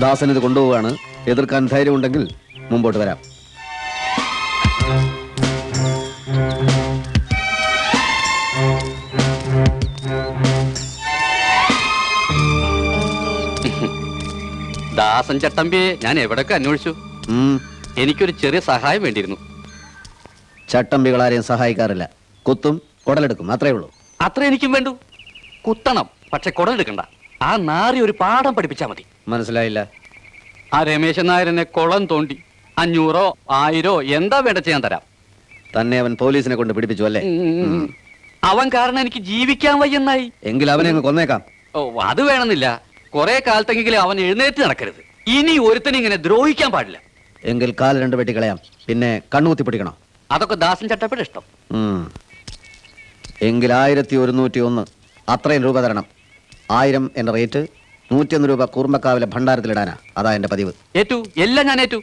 ദാസൻ ഇത് കൊണ്ടുപോവാണ് എതിർക്കാൻ ധൈര്യമുണ്ടെങ്കിൽ മുമ്പോട്ട് വരാം. ദാസൻ ചട്ടമ്പിയെ ഞാൻ എവിടൊക്കെ അന്വേഷിച്ചു? എനിക്കൊരു ചെറിയ സഹായം വേണ്ടിയിരുന്നു. ചട്ടമ്പികൾ ആരെയും സഹായിക്കാറില്ല. കുത്തും കുടലെടുക്കും അത്രേ ഉള്ളൂ. അത്ര എനിക്കും വേണ്ടു. കുത്തണം പക്ഷെ കുടലെടുക്കണ്ട. ആ നാറി ഒരു പാഠം പഠിപ്പിച്ചാ മതി. മനസ്സിലായില്ല. ആ രമേശൻ നായരനെ കുളം തോണ്ടി. അഞ്ഞൂറോ ആയിരോ എന്താ വേണ്ട ചെയ്യാൻ തരാം. തന്നെ അവൻ പോലീസിനെ കൊണ്ട് പിടിപ്പിച്ചു അല്ലേ? ഉം. അവൻ കാരണം എനിക്ക് ജീവിക്കാൻ വയ്യെന്നായി. എങ്കിൽ അവനെ അങ്ങ് കൊന്നേക്കാം. ഓ അത് വേണമെന്നില്ല. കുറെ കാലത്തെങ്കിലും അവൻ എഴുന്നേറ്റ് നടക്കരുത്. ഇനി ഒരുത്തനും ഇങ്ങനെ ദ്രോഹിക്കാൻ പാടില്ല. എങ്കിൽ കാൽ രണ്ട് വെട്ടി കളയാം. പിന്നെ കണ്ണുകുത്തി പിടിക്കണം? അതൊക്കെ ദാസൻ ചട്ടപ്പിടെ ഇഷ്ടം. ഉം. എങ്കിൽ ആയിരത്തി ഒരുന്നൂറ്റി ഒന്ന്. അത്രയും രൂപ തരണം. ആയിരം എന്റെ റേറ്റ് നൂറ്റിയൊന്ന് രൂപ കൂർമ്മക്കാവിലെ ഭണ്ഡാരത്തിലിടാനാ. അതാ എന്റെ പതിവ്. ഏറ്റു എല്ലാം ഞാൻ ഏറ്റു.